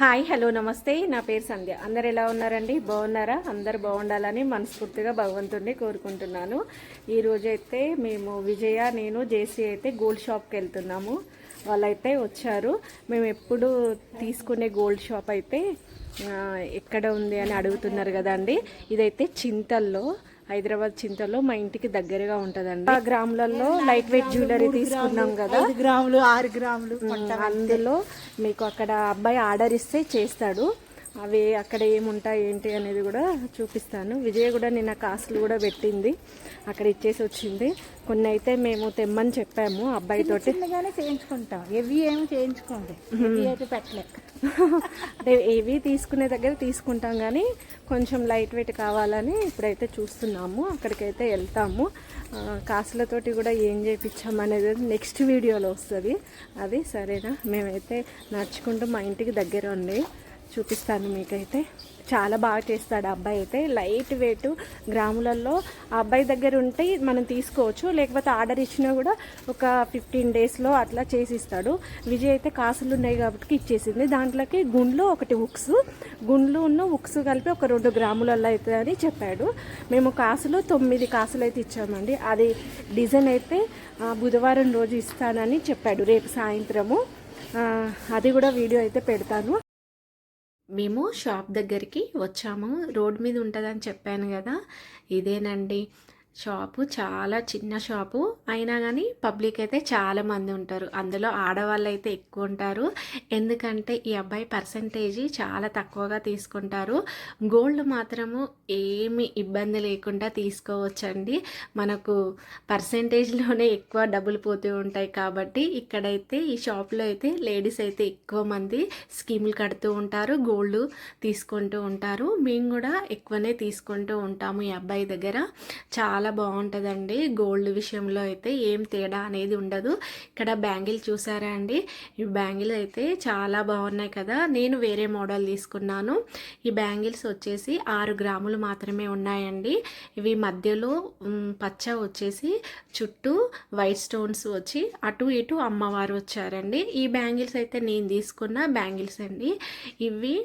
Hi hello నమస్తే. నా పేరు సంధ్య. అందరు ఎలా ఉన్నారండి? బాగున్నారా? అందరు బాగుండాలని మనస్ఫూర్తిగా భగవంతుడిని కోరుకుంటున్నాను. ఈరోజు అయితే మేము విజయ నేను జేసీ అయితే గోల్డ్ షాప్కి వెళ్తున్నాము. వాళ్ళైతే వచ్చారు. మేము ఎప్పుడు తీసుకునే గోల్డ్ షాప్ అయితే ఎక్కడ ఉంది అని అడుగుతున్నారు కదండి. ఇదైతే చింతల్లో. హైదరాబాద్ చింతల్లో మా ఇంటికి దగ్గరగా ఉంటుందండి. ఆ గ్రాములలో లైట్ వెయిట్ జ్యువెలరీ తీసుకున్నాం కదా. గ్రాములు ఆరు గ్రాములు. అందులో మీకు అక్కడ అబ్బాయి ఆర్డర్ ఇస్తే చేస్తాడు. అవి అక్కడ ఏముంటాయి ఏంటి అనేది కూడా చూపిస్తాను. విజయ్ కూడా నిన్న కాసులు కూడా పెట్టింది. అక్కడ ఇచ్చేసి వచ్చింది. కొన్ని అయితే మేము తెమ్మని చెప్పాము అబ్బాయి తోటి చిన్నగానే చేయించుకుంటాం. ఎవి ఏమి చేయించుకోండి. అయితే పెట్టలే. అంటే ఏవి తీసుకునే దగ్గర తీసుకుంటాం కానీ కొంచెం లైట్ వెయిట్ కావాలని ఇప్పుడైతే చూస్తున్నాము. అక్కడికైతే వెళ్తాము. కాసులతోటి కూడా ఏం చేయించాం అనేది నెక్స్ట్ వీడియోలో వస్తుంది. అది సరేనా? మేమైతే నడుచుకుంటూ మా ఇంటికి దగ్గర ఉండి చూపిస్తాను మీకైతే. చాలా బాగా చేస్తాడు అబ్బాయి అయితే. లైట్ వెయిట్ గ్రాములలో ఆ అబ్బాయి దగ్గర ఉంటే మనం తీసుకోవచ్చు. లేకపోతే ఆర్డర్ ఇచ్చినా కూడా ఒక ఫిఫ్టీన్ డేస్లో అట్లా చేసిస్తాడు. విజయ్ అయితే కాసులు ఉన్నాయి కాబట్టి ఇచ్చేసింది. దాంట్లోకి గుండ్లు ఒకటి ఉక్స్. గుండ్లు ఉన్న ఉక్స్ కలిపి ఒక రెండు గ్రాములలో అవుతుంది అని చెప్పాడు. మేము కాసులు తొమ్మిది కాసులు అయితే ఇచ్చామండి. అది డిజైన్ అయితే బుధవారం రోజు ఇస్తానని చెప్పాడు. రేపు సాయంత్రము. అది కూడా వీడియో అయితే పెడతాను. మేము షాప్ దగ్గరికి వచ్చాము. రోడ్ మీద ఉంటుందని చెప్పాను కదా. ఇదేనండి. షాపు చాలా చిన్న షాపు. అయినా కానీ పబ్లిక్ అయితే చాలా మంది ఉంటారు. అందులో ఆడవాళ్ళు అయితే ఎక్కువ ఉంటారు. ఎందుకంటే ఈ అబ్బాయి పర్సంటేజీ చాలా తక్కువగా తీసుకుంటారు. గోల్డ్ మాత్రము ఏమి ఇబ్బంది లేకుండా తీసుకోవచ్చండి. మనకు పర్సంటేజ్లోనే ఎక్కువ డబ్బులు పోతూ ఉంటాయి కాబట్టి ఇక్కడైతే ఈ షాప్లో అయితే లేడీస్ అయితే ఎక్కువ మంది స్కీములు కడుతూ ఉంటారు. గోల్డ్ తీసుకుంటూ ఉంటారు. మేము కూడా ఎక్కువనే తీసుకుంటూ ఉంటాము ఈ అబ్బాయి దగ్గర. చాలా చాలా బాగుంటుందండి. గోల్డ్ విషయంలో అయితే ఏం తేడా అనేది ఉండదు. ఇక్కడ బ్యాంగిల్ చూసారా అండి? ఈ బ్యాంగిల్ అయితే చాలా బాగున్నాయి కదా. నేను వేరే మోడల్ తీసుకున్నాను. ఈ బ్యాంగిల్స్ వచ్చేసి ఆరు గ్రాములు మాత్రమే ఉన్నాయండి. ఇవి మధ్యలో పచ్చ వచ్చేసి చుట్టూ వైట్ స్టోన్స్ వచ్చి అటు ఇటు అమ్మవారు వచ్చారండి. ఈ బ్యాంగిల్స్ అయితే నేను తీసుకున్న బ్యాంగిల్స్ అండి. ఇవి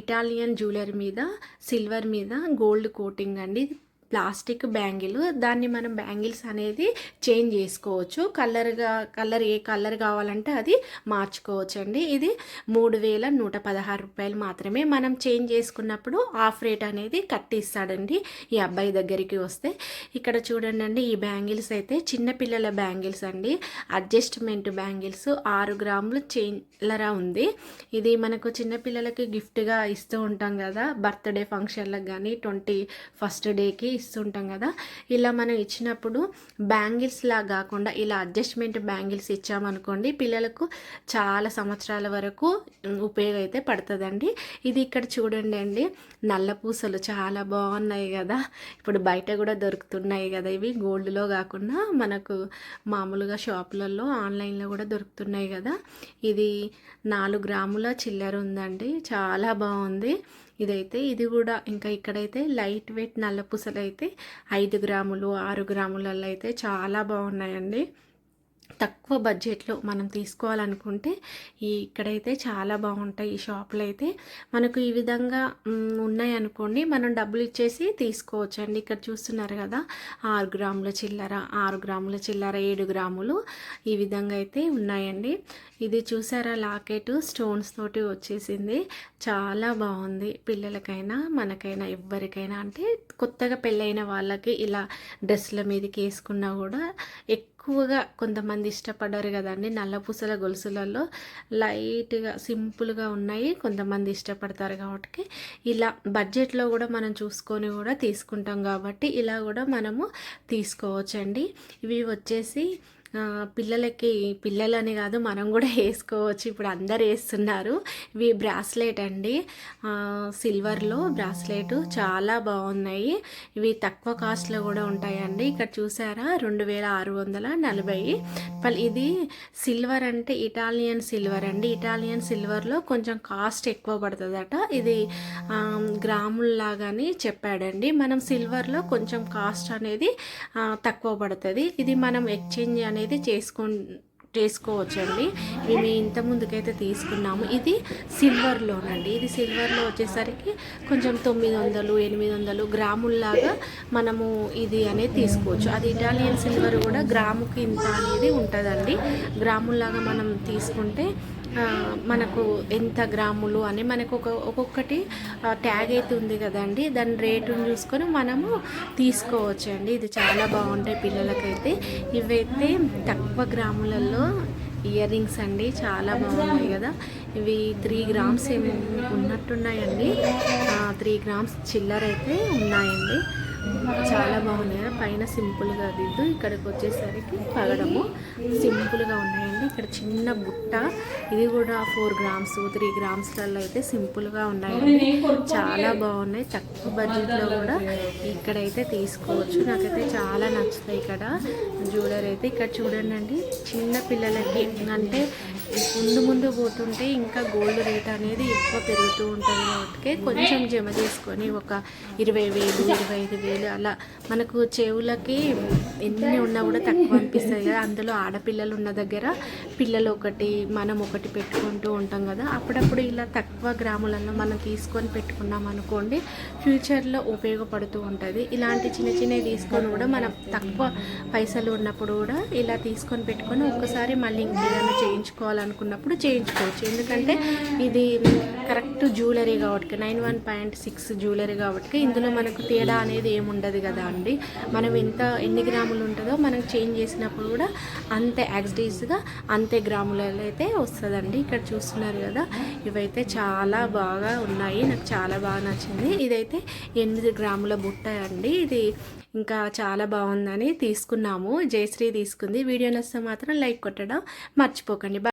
ఇటాలియన్ జ్యువెలరీ మీద సిల్వర్ మీద గోల్డ్ కోటింగ్ అండి. ప్లాస్టిక్ బ్యాంగిల్ దాన్ని మనం బ్యాంగిల్స్ అనేది చేంజ్ చేసుకోవచ్చు. కలర్గా కలర్ ఏ కలర్ కావాలంటే అది మార్చుకోవచ్చు అండి ఇది మూడు వేల నూట పదహారు రూపాయలు మాత్రమే మనం చేంజ్ చేసుకున్నప్పుడు ఆఫ్ రేట్ అనేది కట్టిస్తాడండి ఈ అబ్బాయి దగ్గరికి వస్తే. ఇక్కడ చూడండి అండి ఈ బ్యాంగిల్స్ అయితే చిన్నపిల్లల బ్యాంగిల్స్ అండి. అడ్జస్ట్మెంట్ బ్యాంగిల్స్ ఆరు గ్రాములు చేలరా ఉంది. ఇది మనకు చిన్నపిల్లలకి గిఫ్ట్గా ఇస్తూ ఉంటాం కదా బర్త్డే ఫంక్షన్లకు కానీ ట్వంటీ ఫస్ట్ డేకి ఇస్తుంటాం కదా. ఇలా మనం ఇచ్చినప్పుడు బ్యాంగిల్స్ లా కాకుండా ఇలా అడ్జస్ట్మెంట్ బ్యాంగిల్స్ ఇచ్చామనుకోండి పిల్లలకు చాలా సంవత్సరాల వరకు ఉపయోగం అయితే పడుతుందండి. ఇది ఇక్కడ చూడండి అండి. నల్ల పూసలు చాలా బాగున్నాయి కదా. ఇప్పుడు బయట కూడా దొరుకుతున్నాయి కదా ఇవి. గోల్డ్లో కాకుండా మనకు మామూలుగా షాపులలో ఆన్లైన్లో కూడా దొరుకుతున్నాయి కదా. ఇది నాలుగు గ్రాముల చిల్లర ఉందండి. చాలా బాగుంది. ఇదైతే ఇది కూడా ఇంకా ఇక్కడైతే లైట్ వెయిట్ నల్ల పూసలు అయితే ఐదు గ్రాములు ఆరు గ్రాములలో అయితే చాలా బాగున్నాయండి. తక్కువ బడ్జెట్లో మనం తీసుకోవాలనుకుంటే ఈ ఇక్కడైతే చాలా బాగుంటాయి. ఈ షాప్లో అయితే మనకు ఈ విధంగా ఉన్నాయనుకోండి ఉన్నాయి అనుకోండి మనం డబ్బులు ఇచ్చేసి తీసుకోవచ్చు అండి ఇక్కడ చూస్తున్నారు కదా ఆరు గ్రాముల చిల్లర ఆరు గ్రాముల చిల్లర ఏడు గ్రాములు ఈ విధంగా అయితే ఉన్నాయండి. ఇది చూసారా లాకెట్ స్టోన్స్ తోటి వచ్చేసింది. చాలా బాగుంది. పిల్లలకైనా మనకైనా ఎవరికైనా అంటే కొత్తగా పెళ్ళైన వాళ్ళకి ఇలా డ్రెస్ల మీదకి వేసుకున్నా కూడా ఎక్కువగా కొంతమంది ఇష్టపడరు కదండి నల్లపూసల గొలుసులలో లైట్గా సింపుల్గా ఉన్నాయి. కొంతమంది ఇష్టపడతారు కాబట్టి ఇలా బడ్జెట్లో కూడా మనం చూసుకొని కూడా తీసుకుంటాం కాబట్టి ఇలా కూడా మనము తీసుకోవచ్చండి. ఇవి వచ్చేసి పిల్లలకి పిల్లలని కాదు మనం కూడా వేసుకోవచ్చు. ఇప్పుడు అందరు వేస్తున్నారు. ఇవి బ్రాస్లెట్ అండి. సిల్వర్లో బ్రాస్లెట్ చాలా బాగున్నాయి. ఇవి తక్కువ కాస్ట్లో కూడా ఉంటాయండి. ఇక్కడ చూసారా? రెండు వేల ఆరు వందల నలభై. పల్- ఇది సిల్వర్ అంటే ఇటాలియన్ సిల్వర్ అండి. ఇటాలియన్ సిల్వర్లో కొంచెం కాస్ట్ ఎక్కువ పడుతుందట. ఇది ఆ, గ్రాముల్లాగాని చెప్పాడండి. మనం సిల్వర్లో కొంచెం కాస్ట్ అనేది తక్కువ పడుతుంది. ఇది మనం ఎక్స్చేంజ్ అనేది అయితే చేసుకో చేసుకోవచ్చండి. మేము ఇంత ముందుకైతే తీసుకున్నాము. ఇది సిల్వర్లోనండి. ఇది సిల్వర్లో వచ్చేసరికి కొంచెం తొమ్మిది వందలు ఎనిమిది వందలు గ్రాముల్లాగా మనము ఇది అనేది తీసుకోవచ్చు. అది ఇటాలియన్ సిల్వర్ కూడా గ్రాముకి ఇంత అనేది ఉంటుందండి. గ్రాముల్లాగా మనం తీసుకుంటే మనకు ఎంత గ్రాములు అని మనకు ఒక ఒక్కొక్కటి ట్యాగ్ అయితే ఉంది కదండి. దాని రేటును చూసుకొని మనము తీసుకోవచ్చు అండి ఇది చాలా బాగుంటాయి పిల్లలకైతే. ఇవైతే తక్కువ గ్రాములలో ఇయర్ రింగ్స్ అండి. చాలా బాగున్నాయి కదా. ఇవి త్రీ గ్రామ్స్ ఏమి ఉన్నట్టున్నాయండి. త్రీ గ్రామ్స్ చిల్లర అయితే ఉన్నాయండి. చాలా బాగున్నాయి? పైన సింపుల్గా దిద్దు. ఇక్కడికి వచ్చేసరికి పగడము. సింపుల్గా ఉన్నాయండి. ఇక్కడ చిన్న బుట్ట. ఇది కూడా ఫోర్ గ్రామ్స్ త్రీ గ్రామ్స్లలో అయితే సింపుల్గా ఉన్నాయండి. చాలా బాగున్నాయి. తక్కువ బడ్జెట్లో కూడా ఇక్కడైతే తీసుకోవచ్చు. నాకైతే చాలా నచ్చుతాయి ఇక్కడ. జ్యువెలరీ అయితే ఇక్కడ చూడండి అండి. చిన్న పిల్లలకి అంటే ముందు ముందు పోతుంటే ఇంకా గోల్డ్ రేట్ అనేది ఎక్కువ పెరుగుతూ ఉంటుంది కాబట్టి కొంచెం జమ చేసుకొని ఒక ఇరవై వేలు ఇరవై ఐదు వేలు అలా మనకు చెవులకి ఎన్ని ఉన్నా కూడా తక్కువ అనిపిస్తుంది కదా. అందులో ఆడపిల్లలు ఉన్న దగ్గర పిల్లలు ఒకటి మనం ఒకటి పెట్టుకుంటూ ఉంటాం కదా. అప్పుడప్పుడు ఇలా తక్కువ గ్రాములలో మనం తీసుకొని పెట్టుకున్నాం అనుకోండి ఫ్యూచర్లో ఉపయోగపడుతూ ఉంటుంది. ఇలాంటి చిన్న చిన్నవి తీసుకొని కూడా మనం తక్కువ పైసలు ఉన్నప్పుడు కూడా ఇలా తీసుకొని పెట్టుకొని ఒక్కసారి మళ్ళీ ఇంకేదైనా చేయించుకోవాలి చేయించుకోవాలనుకున్నప్పుడు చేయించుకోవచ్చు. ఎందుకంటే ఇది కరెక్ట్ జ్యువెలరీ కాబట్టి nine one point six jewellery కాబట్టి ఇందులో మనకు తేడా అనేది ఏముండదు కదా అండి. మనం ఎంత ఎన్ని గ్రాములు ఉంటుందో మనం చేంజ్ చేసినప్పుడు కూడా అంతే యాక్సిడీస్గా అంతే గ్రాములలో అయితే వస్తుందండి. ఇక్కడ చూస్తున్నారు కదా ఇవైతే చాలా బాగా ఉన్నాయి. నాకు చాలా బాగా నచ్చింది. ఇదైతే ఎనిమిది గ్రాముల బుట్ట అండి. ఇది ఇంకా చాలా బాగుందని తీసుకున్నాము. జయశ్రీ తీసుకుంది. వీడియో నచ్చితే మాత్రం లైక్ కొట్టడం మర్చిపోకండి.